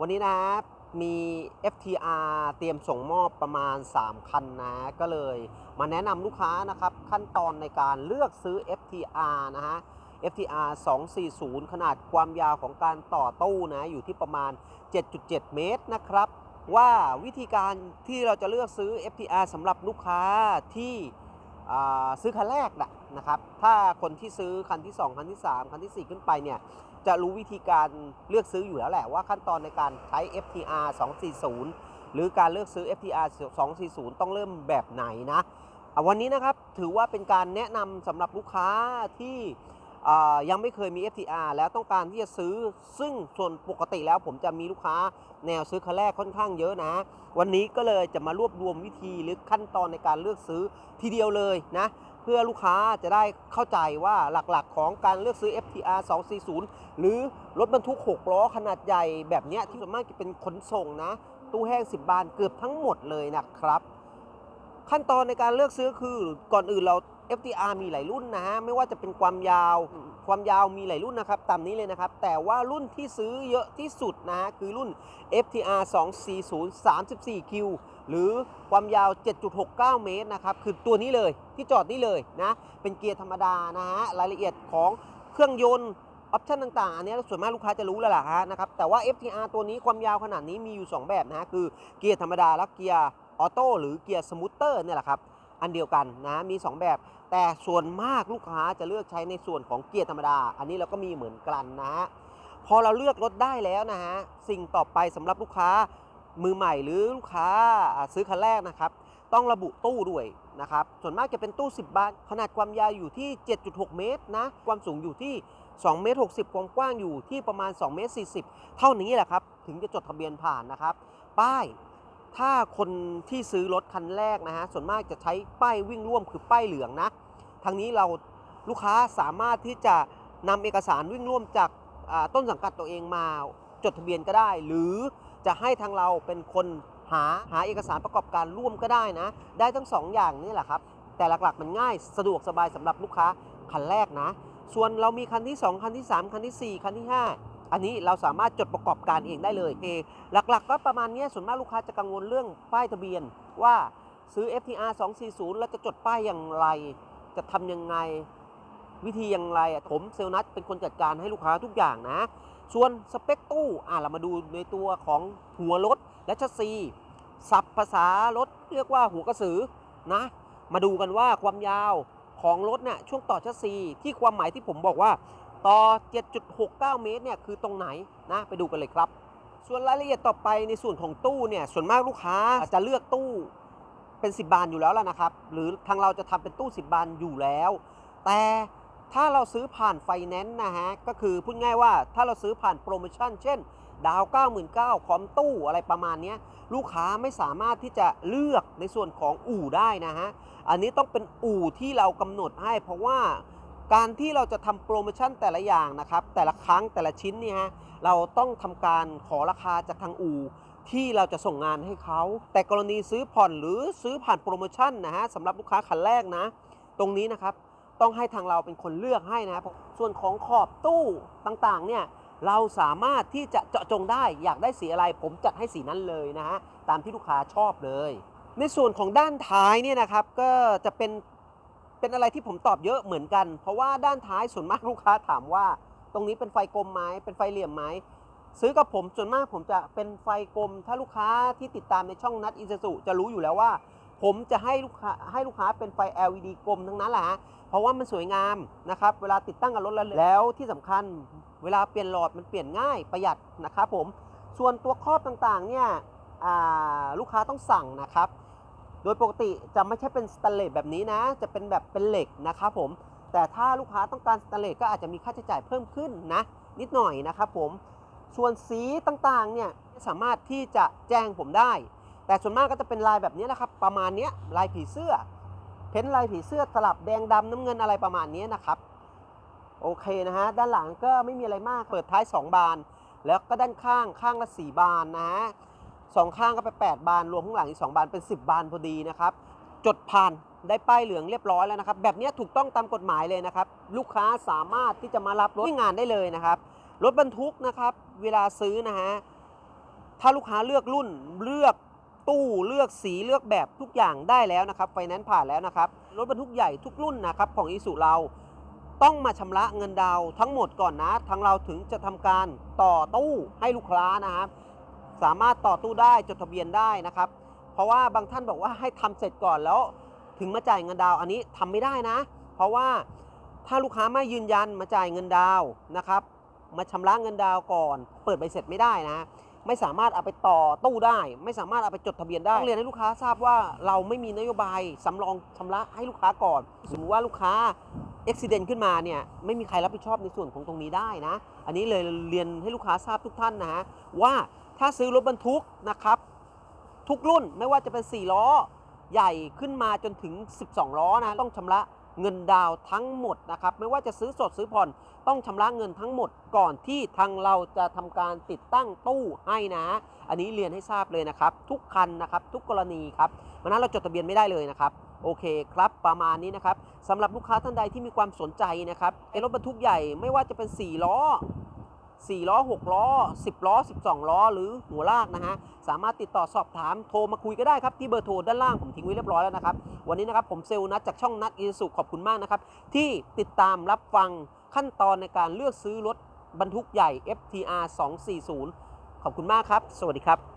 วันนี้นะมี FTR เตรียมส่งมอบประมาณ 3 คันนะ ก็เลยมาแนะนำลูกค้านะครับ ขั้นตอนในการเลือกซื้อ FTR นะฮะ FTR 240 ขนาดความยาวของการต่อตู้นะ อยู่ที่ประมาณ 7.7 เมตรนะครับ ว่าวิธีการที่เราจะเลือกซื้อ FTR สำหรับลูกค้าที่ ซื้อคันแรกนะนะครับ ถ้าคนที่ซื้อคันที่ 2 คันที่ 3 คันทีสี่ 4 ขึ้นไปเนี่ย จะรู้วิธีการเลือกซื้ออยู่แล้วแหละว่าขั้นตอนในการใช้ FTR 240 หรือการเลือกซื้อ FTR 240 ต้องเริ่มแบบไหนนะอะวันนี้นะครับถือว่าเป็นการแนะนำสำหรับลูกค้าที่ ยังไม่เคยมี FTR แล้วต้องการที่จะซื้อ ซึ่งส่วนปกติแล้วผมจะมีลูกค้าแนวซื้อคันแรกค่อนข้างเยอะนะ วันนี้ก็เลยจะมารวบรวมวิธีหรือขั้นตอนในการเลือกซื้อทีเดียวเลยนะ เพื่อลูกค้าจะได้เข้าใจว่าหลักๆ ของการเลือกซื้อ FTR 240 หรือรถบรรทุก 6 ล้อขนาดใหญ่แบบนี้ที่ส่วนมากจะเป็นขนส่งนะ ตู้แห้ง 10 บานเกือบทั้งหมดเลยนะครับ ขั้นตอนในการเลือกซื้อคือก่อนอื่นเรา FTR มีหลายรุ่นนะฮะ ไม่ว่าจะเป็นความยาว ความยาวมีหลายรุ่นนะครับ ตามนี้เลยนะครับ แต่ว่ารุ่นที่ซื้อเยอะที่สุดนะฮะ คือรุ่น FTR 240 34คิวหรือความยาว 7.69 เมตรนะครับ คือตัวนี้เลย ที่จอดนี่เลยนะ เป็นเกียร์ธรรมดานะฮะ รายละเอียดของเครื่องยนต์ออปชันต่างๆ อันนี้ส่วนมากลูกค้าจะรู้แล้วล่ะฮะนะครับ แต่ว่า FTR ตัวนี้ความยาวขนาดนี้มีอยู่ 2 แบบนะฮะ คือเกียร์ธรรมดาและเกียร์ออโต้หรือเกียร์สมูทเตอร์เนี่ยแหละครับ อันเดียวกันนะมี 2 แบบ แต่ส่วนมากลูกค้าจะเลือกใช้ในส่วนของเกียร์ธรรมดา อันนี้เราก็มีเหมือนกันนะฮะพอเราเลือกรถได้แล้วนะฮะสิ่งต่อไปสำหรับลูกค้ามือใหม่หรือลูกค้าอ่าซื้อคันแรกนะครับ ต้องระบุตู้ด้วยนะครับส่วนมากจะเป็นตู้ 10 บาน ขนาดความยาวอยู่ที่ 7.6 เมตรนะความสูงอยู่ที่2เมตร60 ความกว้างอยู่ที่ประมาณ2เมตร40 เท่านี้แหละครับ ถึงจะจดทะเบียนผ่านนะครับ ป้าย ถ้าคนที่ซื้อรถคันแรกนะฮะส่วนมากจะใช้ป้ายวิ่งร่วมคือป้ายเหลืองนะทางนี้เราลูกค้าสามารถที่จะนำเอกสารวิ่งร่วมจากต้นสังกัดตัวเองมาจดทะเบียนก็ได้ หรือจะให้ทางเราเป็นคนหาหาเอกสารประกอบการร่วมก็ได้นะ ได้ทั้งสองอย่างนี่แหละครับ แต่หลักๆมันง่ายสะดวกสบายสำหรับลูกค้าคันแรกนะ ส่วนเรามีคันที่ 2 คันที่ 3 คันทีสี่4 คันที่ 5 อันนี้เราสามารถจดประกอบการเองได้เลยเอหลักๆ ก็ประมาณนี้ส่วนมากลูกค้าจะกังวลเรื่องป้ายทะเบียน ว่าซื้อ FTR 240 แล้วจะจดป้ายอย่างไร จะทำยังไงวิธีอย่างไรอะผมเซลล์นัทเป็นคนจัดการให้ลูกค้าทุกอย่างนะ ส่วนสเปคตู้อะเรามาดูในตัวของหัวรถและชัสซีศัพท์ภาษารถเรียกว่าหัวกระสือนะ มาดูกันว่าความยาวของรถเนี่ยช่วงต่อชัสซีที่ความหมายที่ผมบอกว่า ต่อ 7.69 เมตรเนี่ยคือตรงไหนนะไปดูกันเลยครับ ส่วนรายละเอียดต่อไปในส่วนของตู้เนี่ยส่วนมากลูกค้าจะเลือกตู้เป็น 10 บานอยู่แล้วล่ะนะครับ หรือทางเราจะทำเป็นตู้ 10 บานอยู่แล้ว แต่ถ้าเราซื้อผ่านไฟแนนซ์นะฮะ ก็คือพูดง่ายว่าถ้าเราซื้อผ่านโปรโมชั่น เช่น ดาว 99,000คอมตู้อะไรประมาณเนี้ยลูกค้าไม่สามารถที่จะเลือกในส่วนของอู่ได้นะฮะ อันนี้ต้องเป็นอู่ที่เรากำหนดให้เพราะว่า การที่เราจะทำโปรโมชั่นแต่ละอย่างนะครับ แต่ละครั้งแต่ละชิ้นเนี่ยฮะเราต้องทำการขอราคาจากทางอู่ที่เราจะส่งงานให้เขา แต่กรณีซื้อผ่อนหรือซื้อผ่านโปรโมชั่นนะฮะสำหรับลูกค้าคันแรกนะ ตรงนี้นะครับต้องให้ทางเราเป็นคนเลือกให้นะครับส่วนของขอบตู้ต่างๆเนี่ยเราสามารถที่จะเจาะจงได้อยากได้สีอะไร ผมจัดให้สีนั้นเลยนะฮะตามที่ลูกค้าชอบเลย ในส่วนของด้านท้ายเนี่ยนะครับก็จะเป็น เป็นอะไรที่ผมตอบเยอะเหมือนกัน เพราะว่าด้านท้ายส่วนมากลูกค้าถามว่า ตรงนี้เป็นไฟกลมไหมเป็นไฟเหลี่ยมไหมซื้อกับผมส่วนมากผมจะเป็นไฟกลม ถ้าลูกค้าที่ติดตามในช่องนัดอินซูจะรู้อยู่แล้วว่า ผมจะให้ลูกค้าให้ลูกค้าเป็นไฟ LED กลมทั้งนั้นแหละฮะเพราะว่ามันสวยงามนะครับเวลาติดตั้งกับรถแล้วแล้วที่สำคัญ เวลาเปลี่ยนหลอดมันเปลี่ยนง่ายประหยัดนะครับผมส่วนตัวครอบต่างๆเนี่ยลูกค้าต้องสั่งนะครับ โดยปกติจะไม่ใช่เป็นสแตนเลสแบบนี้นะ จะเป็นแบบเป็นเหล็กนะครับผม แต่ถ้าลูกค้าต้องการสแตนเลสก็อาจจะมีค่าใช้จ่ายเพิ่มขึ้นนะ นิดหน่อยนะครับผม ส่วนสีต่างๆเนี่ยสามารถที่จะแจ้งผมได้ แต่ส่วนมากก็จะเป็นลายแบบนี้นะครับ ประมาณนี้ลายผีเสื้อ เพ้นลายผีเสื้อสลับแดงดำน้ำเงินอะไรประมาณนี้นะครับ โอเคนะฮะ ด้านหลังก็ไม่มีอะไรมาก เปิดท้าย 2 บาน แล้วก็ด้านข้างข้างละ 4 บานนะฮะ สองข้างก็ไป 8 บาน รวมข้างหลังอีก 2 บานเป็น 10 บานพอดีนะครับ จดผ่านได้ป้ายเหลืองเรียบร้อยแล้วนะครับ แบบนี้ถูกต้องตามกฎหมายเลยนะครับ ลูกค้าสามารถที่จะมารับรถที่งานได้เลยนะครับ รถบรรทุกนะครับ เวลาซื้อนะฮะ ถ้าลูกค้าเลือกรุ่น เลือกตู้เลือกสีเลือกแบบทุกอย่างได้แล้วนะครับ ไฟแนนซ์ผ่านแล้วนะครับ รถบรรทุกใหญ่ทุกรุ่นนะครับของอีสุเราต้องมาชำระเงินดาวทั้งหมดก่อนนะ ทางเราถึงจะทำการต่อตู้ให้ลูกค้านะครับ สามารถต่อตู้ได้จดทะเบียนได้นะครับ เพราะว่าบางท่านบอกว่าให้ทำเสร็จก่อนแล้ว ถึงมาจ่ายเงินดาวอันนี้ทำไม่ได้นะ เพราะว่าถ้าลูกค้าไม่ยืนยันมาจ่ายเงินดาวนะครับ มาชำระเงินดาวก่อน เปิดใบเสร็จไม่ได้นะ ไม่สามารถเอาไปต่อตู้ได้ ไม่สามารถเอาไปจดทะเบียนได้ต้องเรียนให้ลูกค้าทราบว่าเราไม่มีนโยบายสำรองชำระให้ลูกค้าก่อน สมมติว่าลูกค้าอุบิเหตุขึ้นมาเนี่ยไม่มีใครรับผิดชอบในส่วนของตรงนี้ได้นะ อันนี้เลยเรียนให้ลูกค้าทราบทุกท่านนะฮะว่า ถ้าซื้อรถบรรทุกนะครับ ทุกรุ่นไม่ว่าจะเป็น 4 ล้อ ใหญ่ขึ้นมาจนถึง 12 ล้อนะต้องชำระเงินดาวทั้งหมดนะครับ ไม่ว่าจะซื้อสดซื้อผ่อนต้องชำระเงินทั้งหมดก่อนที่ทางเราจะทำการติดตั้งตู้ให้นะ อันนี้เรียนให้ทราบเลยนะครับ ทุกคันนะครับ ทุกกรณีครับวันนั้นเราจดทะเบียนไม่ได้เลยนะครับโอเคครับ ประมาณนี้นะครับสำหรับลูกค้าท่านใดที่มีความสนใจนะครับไอรถบรรทุกใหญ่ไม่ว่าจะเป็น 4 ล้อ 4 ล้อ 6 ล้อ 10 ล้อ 12 ล้อ หรือหัวลากนะฮะ สามารถติดต่อสอบถามโทรมาคุยก็ได้ครับที่เบอร์โทรด้านล่างผมทิ้งไว้เรียบร้อยแล้วนะครับ วันนี้นะครับผมเซลล์นัดจากช่องนัดอีสุขอบคุณมากนะครับ ที่ติดตามรับฟังขั้นตอนในการเลือกซื้อรถบรรทุกใหญ่ FTR 240 ขอบคุณมากครับ สวัสดีครับ